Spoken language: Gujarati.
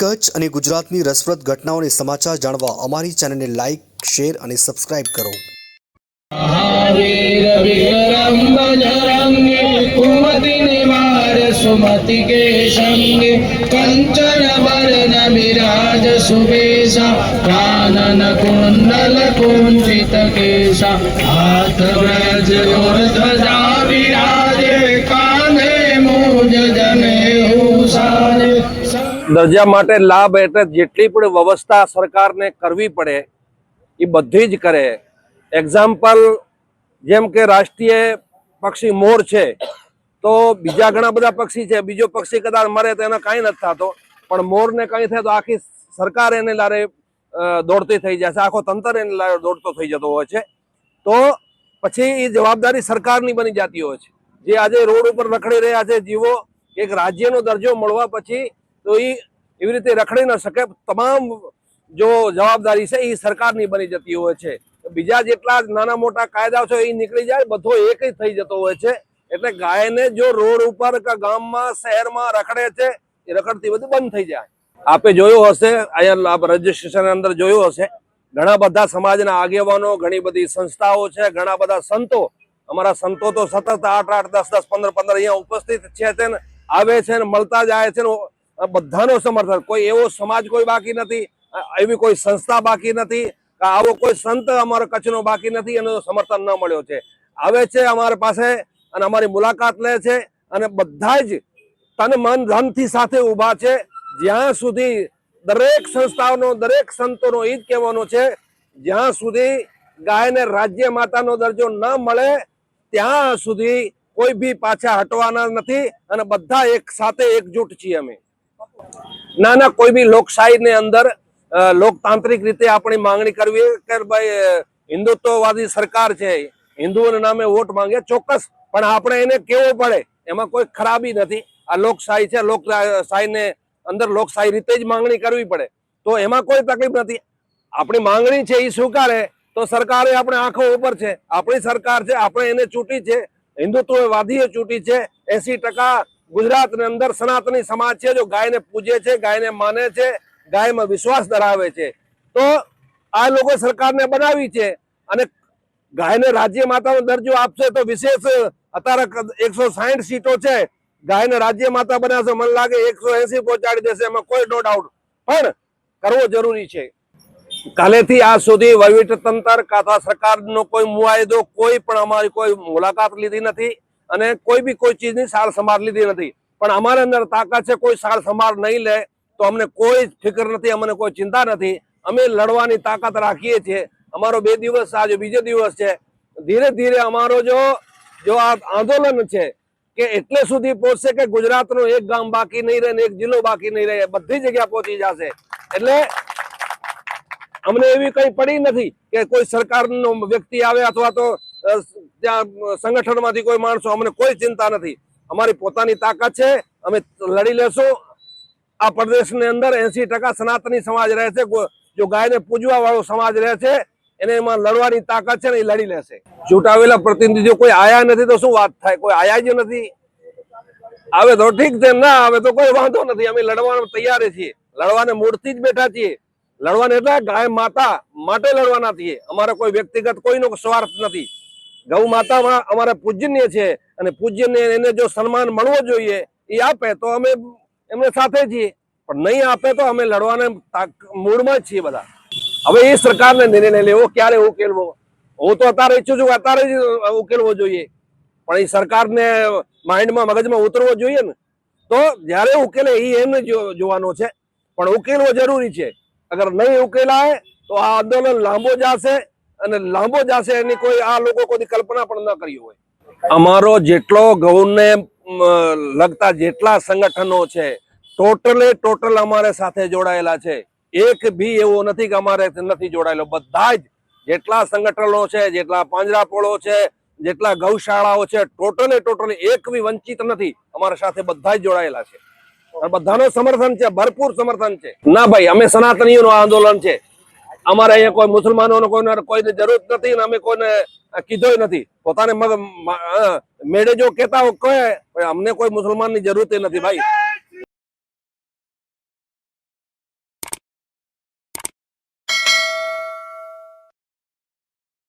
કચ્છ અને ગુજરાતની રસપ્રદ ઘટનાઓને સમાચાર જાણવા અમારી ચેનલને લાઇક શેર અને સબસ્ક્રાઇબ કરો. મહાવીર વિક્રમ બજરંગે કુમતિ નિવાર સુમતિ કે સંગે. કંચન વરન વિરાજ સુબેશા કાનન કુંડલ કુંચિત દરજ્જા માટે લાભ એટલે જેટલી પણ વ્યવસ્થા સરકારને કરવી પડે, એ બધી જ કરે. એક્ઝામ્પલ જેમ કે રાષ્ટ્રીય પક્ષી મોર છે, તો બીજા ઘણા બધા પક્ષી છે. બીજો પક્ષી કદાચ મરે તો એને કાંઈ નથી થતો. પણ મોરને કંઈ થાય તો આખી સરકાર એને લારે દોડતી થઈ છે. આખો તંત્ર એને લારે દોડતો થઈ જતો હોય છે. તો પછી એ જવાબદારી સરકારની બની જતી હોય છે. જે આજે રોડ ઉપર રખડી રહ્યા છે, જીવો, એક રાજ્યનો દરજ્જો મળવા પછી તો એ એવી રીતે રખડી ન શકે. તમામ જો જવાબદારી છે એ સરકારની બની જતી હોય છે. બીજા જેટલા નાના મોટા કાયદા છે એ નીકળી જાય, બધો એક જ થઈ જતો હોય છે. એટલે ગાયને જો રોડ ઉપર કે ગામમાં, શહેરમાં રખડે છે, એ રખડતી બધું બંધ થઈ જાય. આપે જોયું હશે, અહીંયા આપ રજીસ્ટ્રેશન અંદર જોયું હશે. ઘણા બધા સમાજના આગેવાનો, ઘણી બધી સંસ્થાઓ છે, ઘણા બધા સંતો. અમારા સંતો તો સતત આઠ આઠ, દસ દસ, પંદર પંદર અહીંયા ઉપસ્થિત છે ને, આવે છે ને, મળતા જાય છે ને બધાનો સમર્થન. કોઈ એવો સમાજ કોઈ બાકી નથી એવી કોઈ સંસ્થા બાકી નથી આવો કોઈ સંત અમારો કચ્છનો બાકી નથી, એનું સમર્થન ન મળ્યો છે. આવે છે અમારી પાસે અને અમારી મુલાકાત લે છે અને બધા જ તન મન ધનથી સાથે ઊભા છે. જ્યાં સુધી દરેક સંસ્થાઓનો દરેક સંતોનો એ જ કહેવાનો છે, જ્યાં સુધી ગાયને રાજ્ય માતાનો દરજ્જો ન મળે, ત્યાં સુધી કોઈ બી પાછા હટવાના નથી અને બધા એક સાથે એકજૂટ છીએ અમે. ના ના, કોઈ બી લોકશાહીની અંદર લોકતાંત્રિક રીતે આપણી માંગણી કરવી કે ભાઈ હિન્દુત્વવાદી સરકાર છે હિન્દુઓના નામે વોટ માંગે ચોક્કસ, પણ આપણે એને કેવો પડે? એમાં કોઈ ખરાબી નથી. આ લોકશાહી છે, લોકશાહીને અંદર લોકશાહી રીતે જ માંગણી કરવી પડે. તો એમાં કોઈ તકલીફ નથી. આપણી માંગણી છે એ સ્વીકારે, તો સરકારે આપણે આંખો ઉપર છે. આપણી સરકાર છે, આપણે એને ચૂંટી છે. હિન્દુત્વવાદીએ ચૂંટી છે. એસી ટકા ગુજરાતની અંદર સનાતની સમાજ છે જો ગાયને પૂજે છે, ગાયને માને છે, ગાયમાં વિશ્વાસ ધરાવે છે. તો આ લોકો સરકારને બનાવી છે અને ગાયને રાજ્ય માતાનો દરજ્જો આપશે તો વિશેષ અત્યારે એકસો સાહીઠ સીટો છે. ગાયને રાજ્ય માતા બનાવશે, મને લાગે એકસો એસી પહોંચાડી દેશે, એમાં કોઈ નો ડાઉટ પણ કરવો જરૂરી છે. કાલેથી આજ સુધી વહીવટ તંત્ર કાથા સરકારનો કોઈ મુવાયદો, કોઈ પણ અમારી કોઈ મુલાકાત લીધી નથી. અને કોઈ બી કોઈ ચીજની સાર સંભાળ લીધી નથી. પણ અમારા અંદર તાકાત છે, કોઈ સાર સંભાળ નહીં લે, તો અમને કોઈ ફિકર નથી, અમને કોઈ ચિંતા નથી. અમે લડવાની તાકાત રાખીએ છીએ. અમારો બે દિવસ આજે બીજો દિવસ છે. ધીરે ધીરે અમારો જો જો આ આંદોલન છે, કે એટલે સુધી પહોંચશે કે ગુજરાતનું એક ગામ બાકી નહીં રહે ને એક જિલ્લો બાકી નહીં રહે બધી જગ્યા પહોંચી જશે. એટલે અમને એવી કઈ પડી નથી કે કોઈ સરકારનો વ્યક્તિ આવે અથવા તો ત્યાં સંગઠનમાંથી કોઈ માણસો અમને કોઈ ચિંતા નથી. અમારી પોતાની તાકાત છે, અમે લડી લેશું. આ પ્રદેશની અંદર એસી ટકા સનાતની સમાજ રહે છે જો ગાયને પૂજવા વાળો સમાજ રહે છે, એને એમાં લડવાની તાકાત છે ને એ લડી લેશે. ચૂંટાવેલા પ્રતિનિધિઓ કોઈ આયા નથી તો શું વાત થાય? કોઈ આયા જ નથી. આવે તો ઠીક છે, ના આવે તો કોઈ વાંધો નથી. અમે લડવા તૈયાર છીએ. લડવાને મૂળથી જ બેઠા છીએ. લડવાને એટલે ગાય માતા માટે લડવાના છીએ. અમારે કોઈ વ્યક્તિગત કોઈનો સ્વાર્થ નથી. ગૌ માતા અમારે પૂજનીય છે અને પૂજ્યને એને જો સન્માન મળવો જોઈએ, એ આપે તો અમે એમને સાથે છીએ. પણ નહીં આપે તો અમે લડવાને મૂડમાં જ છીએ બધા. હવે એ સરકારને નિર્ણય લેવો, ક્યારે ઉકેલવો? હું તો અત્યારે ઈચ્છું છું અત્યારે જ ઉકેલવો જોઈએ. પણ એ સરકારને માઇન્ડમાં, મગજમાં ઉતરવો જોઈએ ને. તો જ્યારે ઉકેલે એ એમને જોવાનો છે. પણ ઉકેલવો જરૂરી છે. અગર નહીં ઉકેલાય, તો આ આંદોલન લાંબો જશે. અને લાંબો જશે એની કોઈ આ લોકો કોઈ કલ્પના પણ ન કરી હોય. અમારો જેટલો ગૌને લગતા જેટલા સંગઠનો છે, ટોટલે ટોટલ અમારે સાથે જોડાયેલા છે. એક બી એવો નથી કે અમારે નથી જોડાયેલો. બધા જ જેટલા સંગઠનો છે, જેટલા પાંજરાપોળો છે, જેટલા ગૌશાળાઓ છે, ટોટલે ટોટલ એક બી વંચિત નથી. અમારા સાથે બધા જ જોડાયેલા છે. બધાનો સમર્થન છે, ભરપૂર સમર્થન છે. ના ભાઈ, અમે સનાતનીઓનું આંદોલન છે. અમારે અહીંયા કોઈ મુસલમાનોને કોઈને કોઈને જરૂર નથી ને અમે કોઈને કીધોય નથી. પોતાને મેળે જો કહેતા હોય અમને કોઈ મુસલમાનની જરૂર નથી ભાઈ.